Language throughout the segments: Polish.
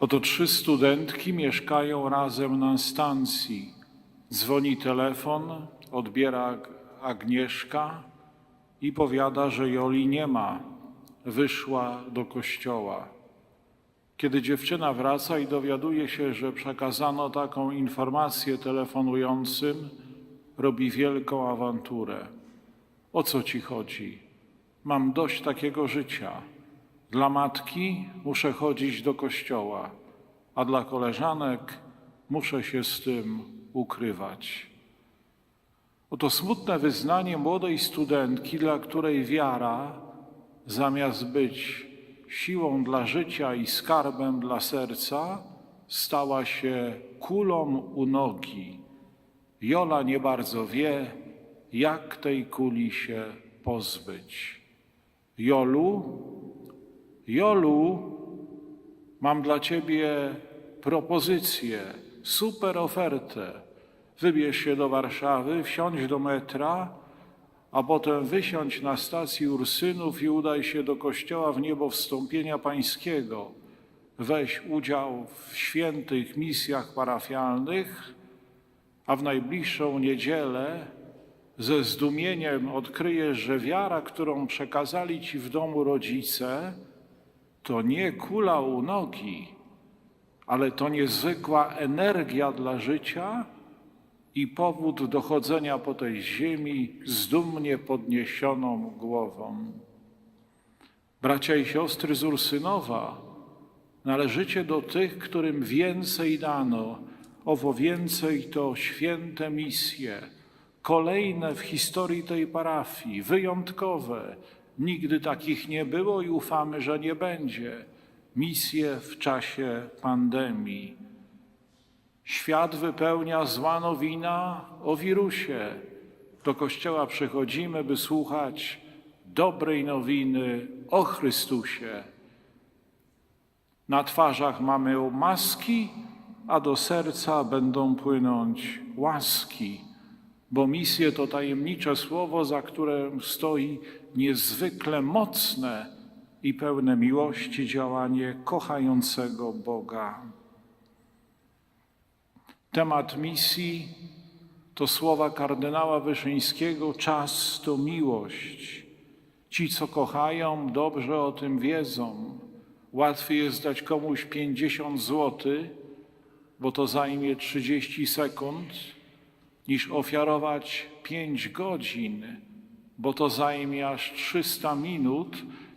Oto trzy studentki mieszkają razem na stacji. Dzwoni telefon, odbiera Ag- Agnieszka i powiada, że Joli nie ma. Wyszła do kościoła. Kiedy dziewczyna wraca i dowiaduje się, że przekazano taką informację telefonującym, robi wielką awanturę. O co ci chodzi? Mam dość takiego życia. Dla matki muszę chodzić do kościoła, a dla koleżanek muszę się z tym ukrywać. Oto smutne wyznanie młodej studentki, dla której wiara, zamiast być siłą dla życia i skarbem dla serca, stała się kulą u nogi. Jola nie bardzo wie, jak tej kuli się pozbyć. Jolu, Jolu, mam dla ciebie propozycję, super ofertę. Wybierz się do Warszawy, wsiądź do metra, a potem wysiądź na stacji Ursynów i udaj się do kościoła w niebo wstąpienia pańskiego. Weź udział w świętych misjach parafialnych, a w najbliższą niedzielę ze zdumieniem odkryjesz, że wiara, którą przekazali ci w domu rodzice, to nie kula u nogi, ale to niezwykła energia dla życia i powód do chodzenia po tej ziemi z dumnie podniesioną głową. Bracia i siostry z Ursynowa, należycie do tych, którym więcej dano. Owo więcej to święte misje, kolejne w historii tej parafii, wyjątkowe. Nigdy takich nie było i ufamy, że nie będzie. Misje w czasie pandemii. Świat wypełnia zła nowina o wirusie. Do kościoła przychodzimy, by słuchać dobrej nowiny o Chrystusie. Na twarzach mamy maski, a do serca będą płynąć łaski, bo misje to tajemnicze słowo, za którym stoi niezwykle mocne i pełne miłości działanie kochającego Boga. Temat misji to słowa kardynała Wyszyńskiego: czas to miłość. Ci, co kochają, dobrze o tym wiedzą. Łatwiej jest dać komuś 50 złotych, bo to zajmie 30 sekund, niż ofiarować 5 godzin, bo to zajmie aż 300 minut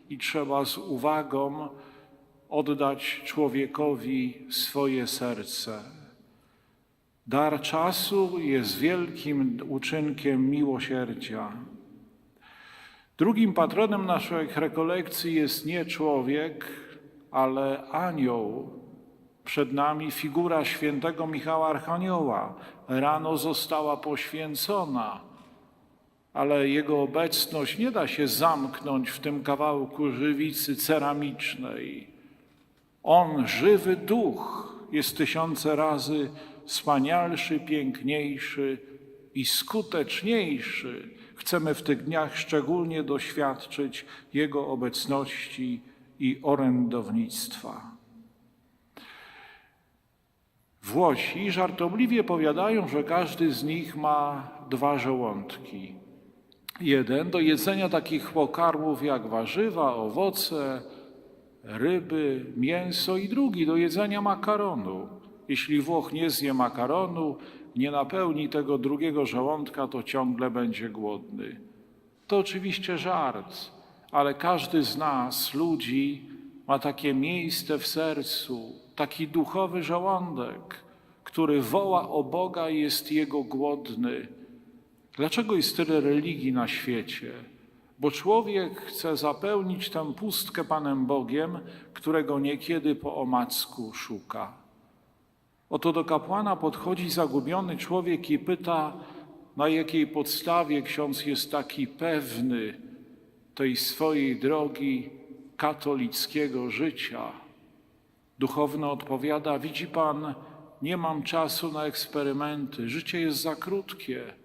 i trzeba z uwagą oddać człowiekowi swoje serce. Dar czasu jest wielkim uczynkiem miłosierdzia. Drugim patronem naszych rekolekcji jest nie człowiek, ale anioł. Przed nami figura świętego Michała Archanioła. Rano została poświęcona, ale jego obecność nie da się zamknąć w tym kawałku żywicy ceramicznej. On, żywy duch, jest tysiące razy wspanialszy, piękniejszy i skuteczniejszy. Chcemy w tych dniach szczególnie doświadczyć Jego obecności i orędownictwa. Włosi żartobliwie powiadają, że każdy z nich ma dwa żołądki. Jeden do jedzenia takich pokarmów jak warzywa, owoce, ryby, mięso i drugi do jedzenia makaronu. Jeśli Włoch nie zje makaronu, nie napełni tego drugiego żołądka, to ciągle będzie głodny. To oczywiście żart, ale każdy z nas, ludzi, ma takie miejsce w sercu, taki duchowy żołądek, który woła o Boga i jest jego głodny. Dlaczego jest tyle religii na świecie? Bo człowiek chce zapełnić tę pustkę Panem Bogiem, którego niekiedy po omacku szuka. Oto do kapłana podchodzi zagubiony człowiek i pyta, na jakiej podstawie ksiądz jest taki pewny tej swojej drogi katolickiego życia. Duchowny odpowiada: Widzi pan, nie mam czasu na eksperymenty, życie jest za krótkie.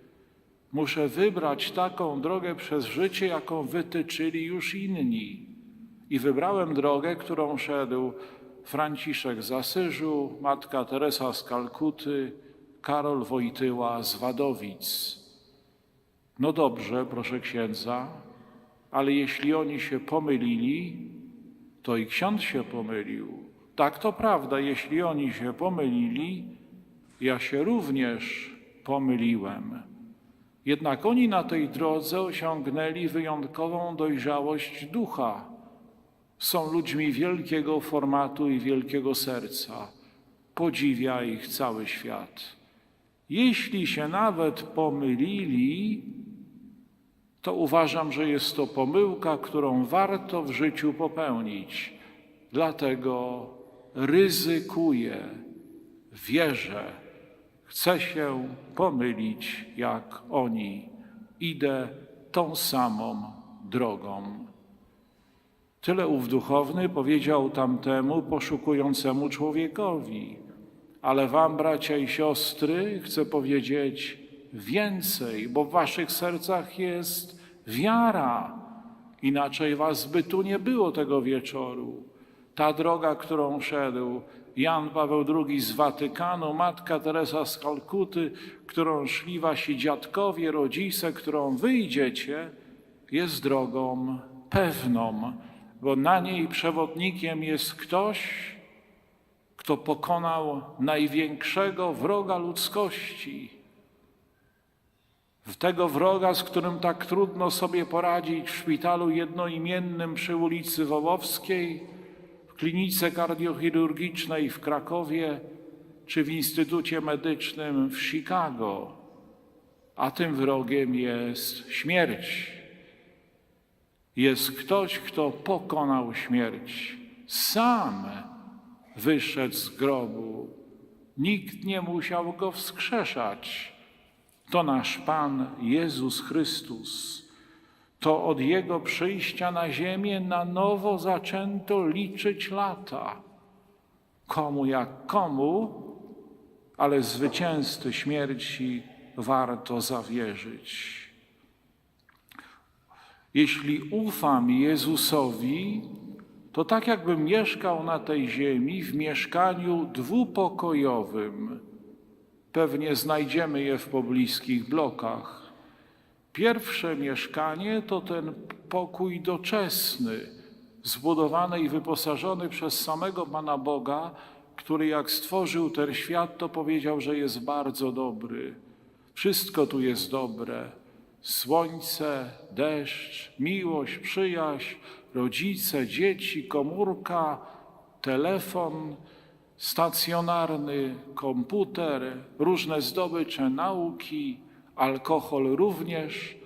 Muszę wybrać taką drogę przez życie, jaką wytyczyli już inni. I wybrałem drogę, którą szedł Franciszek z Asyżu, matka Teresa z Kalkuty, Karol Wojtyła z Wadowic. No dobrze, proszę księdza, ale jeśli oni się pomylili, to i ksiądz się pomylił. Tak to prawda, jeśli oni się pomylili, ja się również pomyliłem. Jednak oni na tej drodze osiągnęli wyjątkową dojrzałość ducha. Są ludźmi wielkiego formatu i wielkiego serca. Podziwia ich cały świat. Jeśli się nawet pomylili, to uważam, że jest to pomyłka, którą warto w życiu popełnić. Dlatego ryzykuję, wierzę, chcę się pomylić jak oni. Idę tą samą drogą. Tyle ów duchowny powiedział tamtemu poszukującemu człowiekowi. Ale wam, bracia i siostry, chcę powiedzieć więcej, bo w waszych sercach jest wiara. Inaczej was by tu nie było tego wieczoru. Ta droga, którą szedł Jan Paweł II z Watykanu, Matka Teresa z Kalkuty, którą szli wasi dziadkowie, rodzice, którą wyjdziecie, jest drogą pewną, bo na niej przewodnikiem jest ktoś, kto pokonał największego wroga ludzkości. Tego wroga, z którym tak trudno sobie poradzić w szpitalu jednoimiennym przy ulicy Wołowskiej, klinice kardiochirurgicznej w Krakowie czy w Instytucie Medycznym w Chicago. A tym wrogiem jest śmierć. Jest ktoś, kto pokonał śmierć. Sam wyszedł z grobu. Nikt nie musiał go wskrzeszać. To nasz Pan Jezus Chrystus. To od Jego przyjścia na ziemię na nowo zaczęto liczyć lata. Komu jak komu, ale zwycięzcy śmierci warto zawierzyć. Jeśli ufam Jezusowi, to tak jakbym mieszkał na tej ziemi w mieszkaniu dwupokojowym. Pewnie znajdziemy je w pobliskich blokach. Pierwsze mieszkanie to ten pokój doczesny, zbudowany i wyposażony przez samego Pana Boga, który jak stworzył ten świat, to powiedział, że jest bardzo dobry. Wszystko tu jest dobre. Słońce, deszcz, miłość, przyjaźń, rodzice, dzieci, komórka, telefon stacjonarny, komputer, różne zdobycze nauki, alkohol również,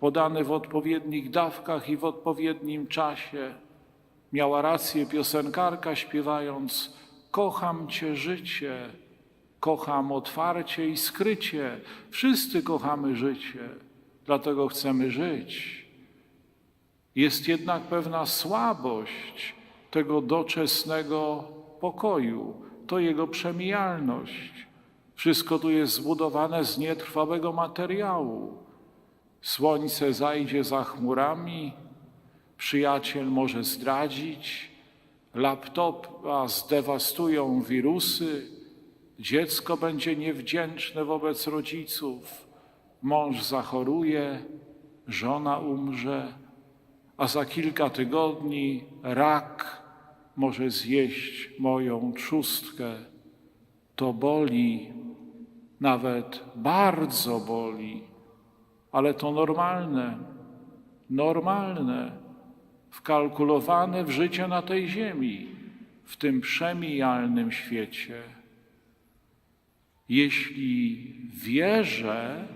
podany w odpowiednich dawkach i w odpowiednim czasie. Miała rację piosenkarka śpiewając: Kocham Cię życie, kocham otwarcie i skrycie. Wszyscy kochamy życie, dlatego chcemy żyć. Jest jednak pewna słabość tego doczesnego pokoju, to jego przemijalność. Wszystko tu jest zbudowane z nietrwałego materiału. Słońce zajdzie za chmurami, przyjaciel może zdradzić, laptopa zdewastują wirusy, dziecko będzie niewdzięczne wobec rodziców, mąż zachoruje, żona umrze, a za kilka tygodni rak może zjeść moją trzustkę. To boli, nawet bardzo boli, ale to normalne, normalne, wkalkulowane w życie na tej ziemi, w tym przemijalnym świecie. Jeśli wierzę,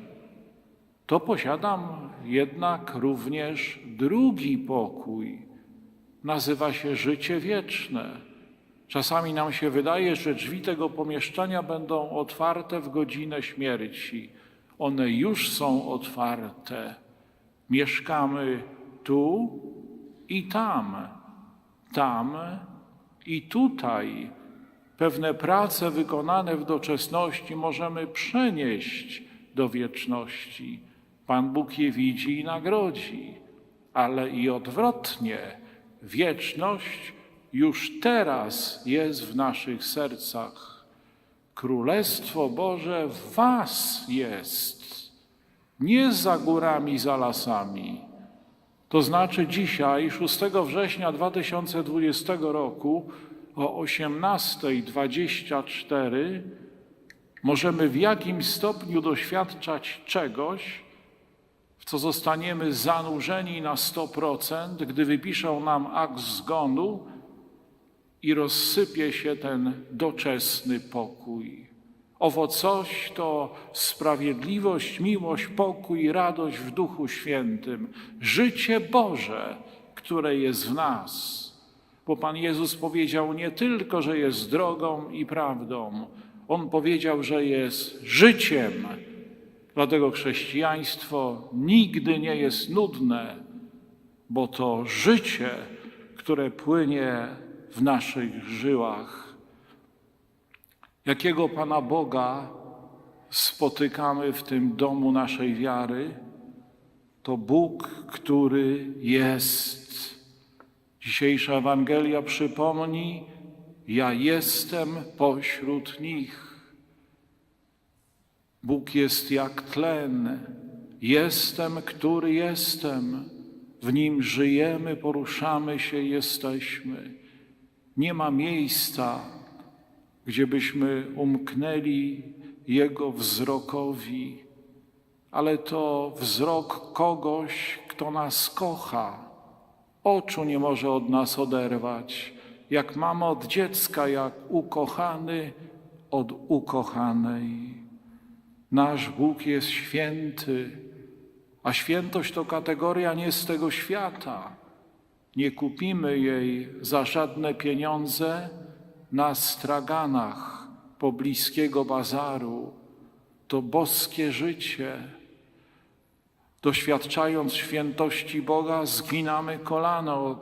to posiadam jednak również drugi pokój. Nazywa się życie wieczne. Czasami nam się wydaje, że drzwi tego pomieszczenia będą otwarte w godzinę śmierci. One już są otwarte. Mieszkamy tu i tam, tam i tutaj. Pewne prace wykonane w doczesności możemy przenieść do wieczności. Pan Bóg je widzi i nagrodzi, ale i odwrotnie. Wieczność już teraz jest w naszych sercach. Królestwo Boże w Was jest, nie za górami, za lasami. To znaczy dzisiaj, 6 września 2020 roku o 18.24 możemy w jakimś stopniu doświadczać czegoś, w co zostaniemy zanurzeni na 100%, gdy wypiszą nam akt zgonu i rozsypie się ten doczesny pokój. Owo coś to sprawiedliwość, miłość, pokój, radość w Duchu Świętym, życie Boże, które jest w nas. Bo Pan Jezus powiedział nie tylko, że jest drogą i prawdą, On powiedział, że jest życiem. Dlatego chrześcijaństwo nigdy nie jest nudne, bo to życie, które płynie w naszych żyłach. Jakiego Pana Boga spotykamy w tym domu naszej wiary? To Bóg, który jest. Dzisiejsza Ewangelia przypomni, ja jestem pośród nich. Bóg jest jak tlen. Jestem, który jestem. W nim żyjemy, poruszamy się, jesteśmy. Nie ma miejsca, gdzie byśmy umknęli Jego wzrokowi, ale to wzrok kogoś, kto nas kocha. Oczu nie może od nas oderwać, jak mama od dziecka, jak ukochany od ukochanej. Nasz Bóg jest święty, a świętość to kategoria nie z tego świata. Nie kupimy jej za żadne pieniądze na straganach pobliskiego bazaru. To boskie życie. Doświadczając świętości Boga, zginamy kolano,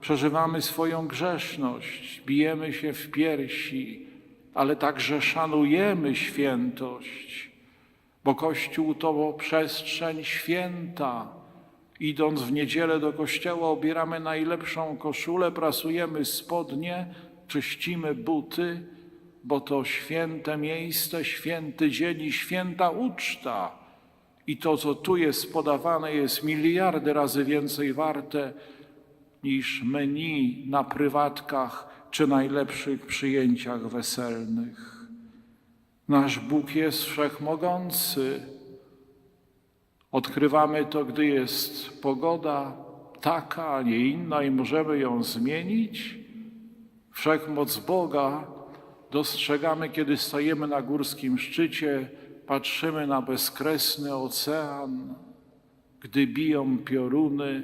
przeżywamy swoją grzeszność, bijemy się w piersi, ale także szanujemy świętość, bo Kościół to przestrzeń święta. Idąc w niedzielę do kościoła, obieramy najlepszą koszulę, prasujemy spodnie, czyścimy buty, bo to święte miejsce, święty dzień i święta uczta. I to, co tu jest podawane, jest miliardy razy więcej warte niż menu na prywatkach czy najlepszych przyjęciach weselnych. Nasz Bóg jest wszechmogący. Odkrywamy to, gdy jest pogoda taka, a nie inna i możemy ją zmienić. Wszechmoc Boga dostrzegamy, kiedy stajemy na górskim szczycie, patrzymy na bezkresny ocean, gdy biją pioruny.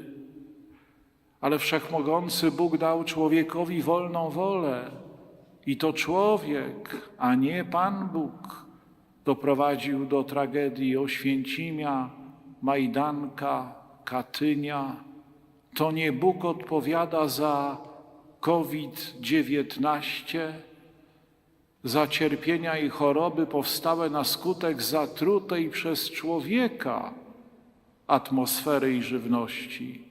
Ale wszechmogący Bóg dał człowiekowi wolną wolę. I to człowiek, a nie Pan Bóg, doprowadził do tragedii Oświęcimia, Majdanka, Katynia. To nie Bóg odpowiada za COVID-19, za cierpienia i choroby powstałe na skutek zatrutej przez człowieka atmosfery i żywności.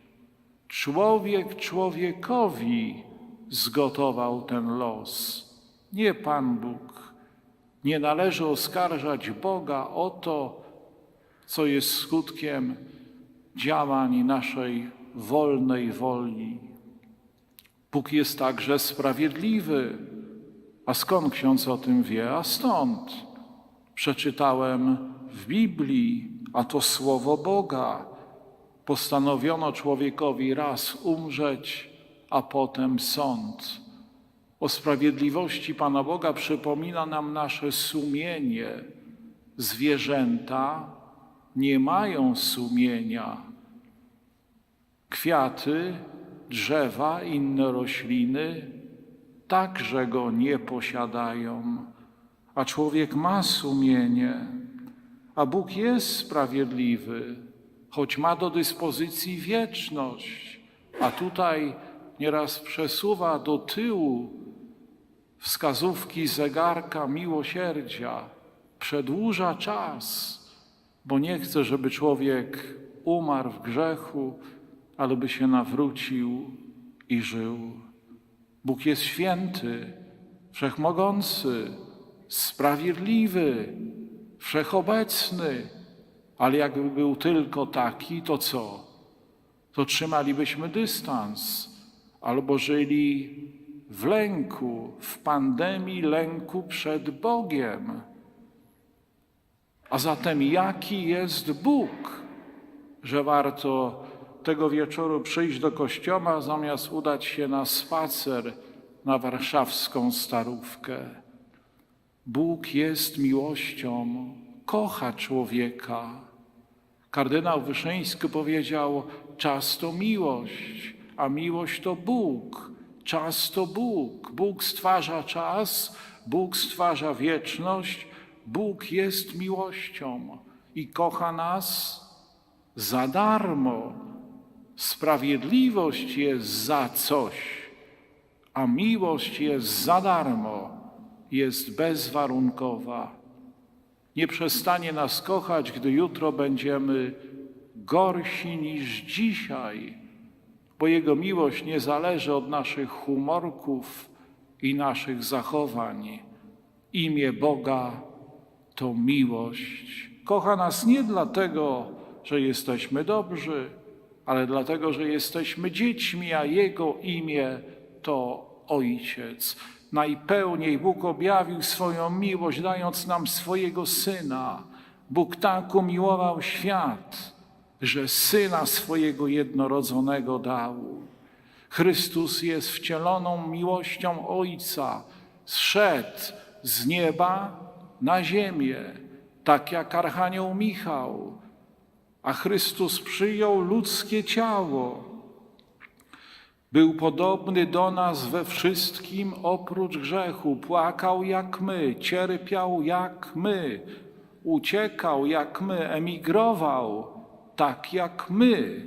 Człowiek człowiekowi zgotował ten los, nie Pan Bóg. Nie należy oskarżać Boga o to, co jest skutkiem działań naszej wolnej woli. Bóg jest także sprawiedliwy. A skąd ksiądz o tym wie? A stąd. Przeczytałem w Biblii, a to słowo Boga. Postanowiono człowiekowi raz umrzeć, a potem sąd. O sprawiedliwości Pana Boga przypomina nam nasze sumienie. Zwierzęta nie mają sumienia. Kwiaty, drzewa, inne rośliny także go nie posiadają, a człowiek ma sumienie, a Bóg jest sprawiedliwy, choć ma do dyspozycji wieczność, a tutaj nieraz przesuwa do tyłu wskazówki zegarka miłosierdzia, przedłuża czas, bo nie chce, żeby człowiek umarł w grzechu, ale by się nawrócił i żył. Bóg jest święty, wszechmogący, sprawiedliwy, wszechobecny, ale jakby był tylko taki, to co? To trzymalibyśmy dystans albo żyli w lęku, w pandemii lęku przed Bogiem. A zatem jaki jest Bóg, że warto tego wieczoru przyjść do kościoła, zamiast udać się na spacer na warszawską starówkę? Bóg jest miłością, kocha człowieka. Kardynał Wyszyński powiedział: Czas to miłość, a miłość to Bóg. Czas to Bóg. Bóg stwarza czas, Bóg stwarza wieczność, Bóg jest miłością i kocha nas za darmo. Sprawiedliwość jest za coś, a miłość jest za darmo, jest bezwarunkowa. Nie przestanie nas kochać, gdy jutro będziemy gorsi niż dzisiaj, bo Jego miłość nie zależy od naszych humorków i naszych zachowań. Imię Boga to miłość. Kocha nas nie dlatego, że jesteśmy dobrzy, ale dlatego, że jesteśmy dziećmi, a Jego imię to Ojciec. Najpełniej Bóg objawił swoją miłość, dając nam swojego Syna. Bóg tak umiłował świat, że Syna swojego jednorodzonego dał. Chrystus jest wcieloną miłością Ojca. Zszedł z nieba na ziemię, tak jak Archanioł Michał, a Chrystus przyjął ludzkie ciało. Był podobny do nas we wszystkim oprócz grzechu. Płakał jak my, cierpiał jak my, uciekał jak my, emigrował tak jak my.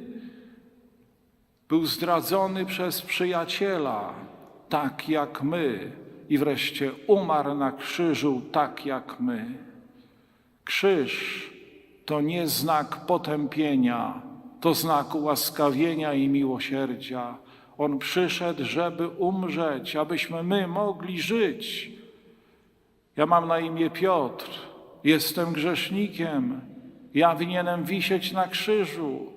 Był zdradzony przez przyjaciela, tak jak my, i wreszcie umarł na krzyżu, tak jak my. Krzyż to nie znak potępienia, to znak ułaskawienia i miłosierdzia. On przyszedł, żeby umrzeć, abyśmy my mogli żyć. Ja mam na imię Piotr, jestem grzesznikiem, ja winienem wisieć na krzyżu,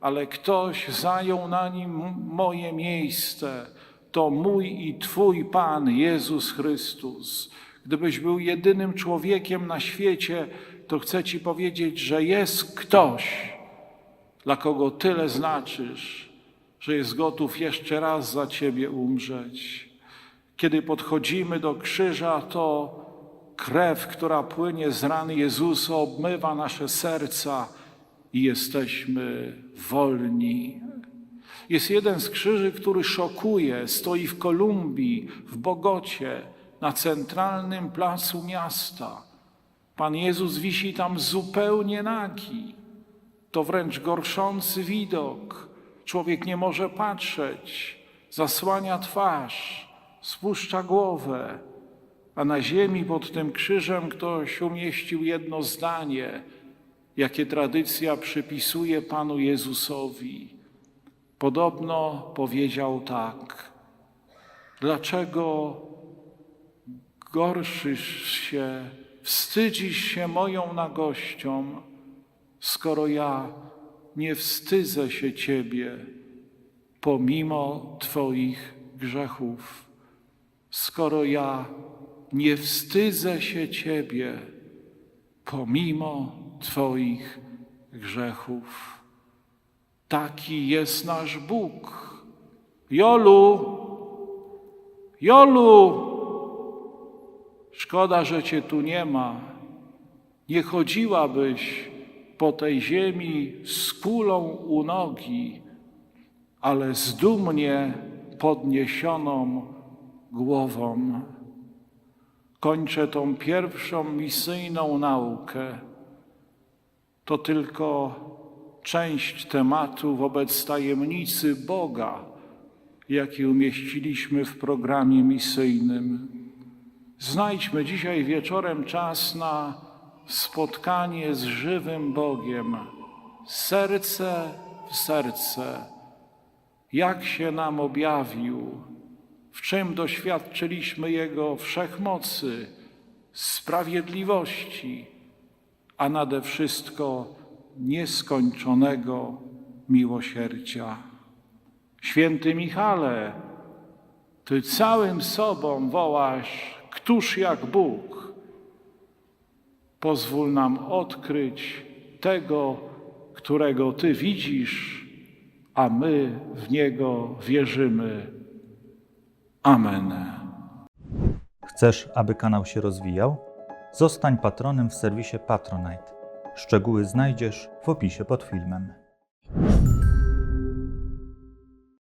ale ktoś zajął na nim moje miejsce. To mój i Twój Pan Jezus Chrystus. Gdybyś był jedynym człowiekiem na świecie, to chcę Ci powiedzieć, że jest ktoś, dla kogo tyle znaczysz, że jest gotów jeszcze raz za Ciebie umrzeć. Kiedy podchodzimy do krzyża, to krew, która płynie z rany Jezusa, obmywa nasze serca i jesteśmy wolni. Jest jeden z krzyży, który szokuje, stoi w Kolumbii, w Bogocie, na centralnym placu miasta. Pan Jezus wisi tam zupełnie nagi. To wręcz gorszący widok. Człowiek nie może patrzeć, zasłania twarz, spuszcza głowę, a na ziemi pod tym krzyżem ktoś umieścił jedno zdanie, jakie tradycja przypisuje Panu Jezusowi. Podobno powiedział tak: Dlaczego gorszysz się, wstydzisz się moją nagością, skoro ja nie wstydzę się Ciebie pomimo Twoich grzechów, skoro ja nie wstydzę się Ciebie pomimo Twoich grzechów. Taki jest nasz Bóg. Jolu, Jolu, szkoda, że Cię tu nie ma. Nie chodziłabyś po tej ziemi z kulą u nogi, ale z dumnie podniesioną głową. Kończę tą pierwszą misyjną naukę. To tylko część tematu wobec tajemnicy Boga, jaki umieściliśmy w programie misyjnym. Znajdźmy dzisiaj wieczorem czas na spotkanie z żywym Bogiem, serce w serce, jak się nam objawił w czym doświadczyliśmy Jego wszechmocy, sprawiedliwości, a nade wszystko nieskończonego miłosierdzia. Święty Michale, Ty całym sobą wołasz, któż jak Bóg. Pozwól nam odkryć tego, którego Ty widzisz, a my w Niego wierzymy. Amen. Chcesz, aby kanał się rozwijał? Zostań patronem w serwisie Patronite. Szczegóły znajdziesz w opisie pod filmem.